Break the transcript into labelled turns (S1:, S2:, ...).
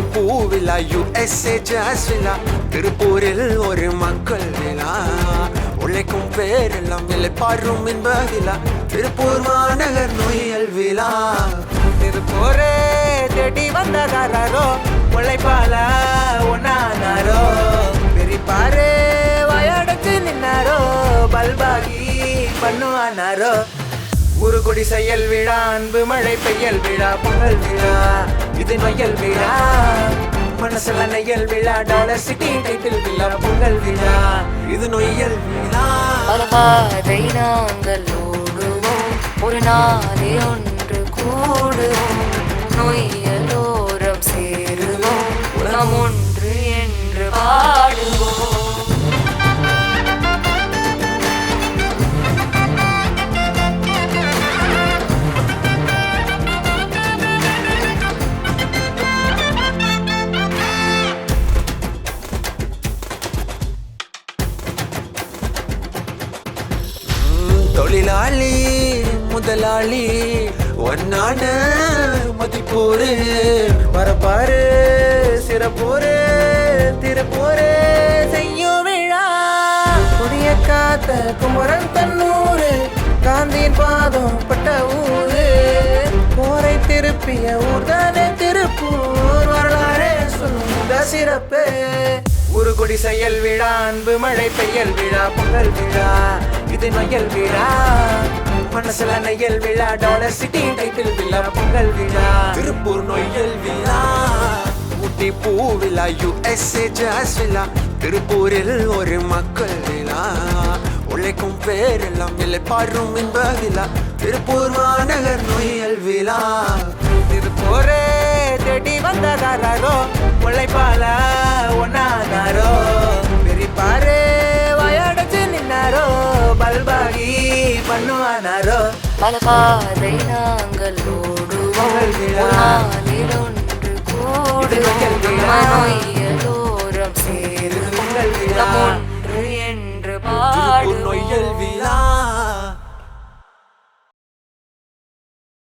S1: பூவிழா USA ஜாஸ் விழா திருப்பூரில் ஒரு மக்கள் விழா உழைக்கும் பேரெல்லாம் இலைப்பாரும் இன்ப விழா திருப்பூர் மாநகர் நோயல் விழா
S2: திருப்பூரே தேடி வந்ததாரோ உழைப்பால ஒன்னானாரோ பெரிப்பாரே வயடுக்கு நின்னாரோ பல்பாகி பண்ணுவானாரோ. ஒரு கொடி செயல் விழா அன்பு மழை பெய்யல் விழா புகழ் விழா. இது நொயல் விழா. மனசுல நெய்யல் விழா. டாலர் சிட்டி டைட்டில் விழா. பொங்கல் விழா. இது நொய்யல் விழா.
S3: பாதை நாங்கள் ஓடுவோம். ஒரு நாளே ஒன்று கூடுவோம். நொய்யலோரம் சேருவோம். நாம் ஒன்று என்று பாடுவோம்.
S1: தொழிலாளி முதலாளி ஒன்னான மதிப்பூரு.
S2: வரப்பாரு சிறப்போரு திருப்போரு செய்யும் விழா. புதிய காத்த குமரன் தன்னூரு காந்தியின் பாதம் பட்ட ஊரு. போரை திருப்பிய ஊர்தானே திருப்பூர். வரலாறு சொல்லுங்க சிறப்பு. ஒரு கொடி செயல் விழா அன்பு மழை பெய்யல் விழா பொங்கல் விழா. இது நொயல் விழா. மனசுல நெய்யல் விழா டாலர் சிட்டி டைட்டில் விழா பொங்கல் விழா.
S1: திருப்பூர் நொயல் விழா ஊட்டி பூ விழா யுஎஸ்ஏ ஜாஸ் விழா. திருப்பூரில் ஒரு மக்கள் விழா. உழைக்கும் பேரெல்லாம் இலைப்பாரும் இன்ப விழா. திருப்பூர் மாநகர் நொயல் விழா.
S2: திருப்பூரே தேடி வந்ததாரோ உழைப்பால பண்ணுவானாரோ?
S3: பல பாதை நாங்கள் ஓடுவோம் ஒன்று கூடுவோம்
S2: சேரும்
S3: என்று பாடுவோம்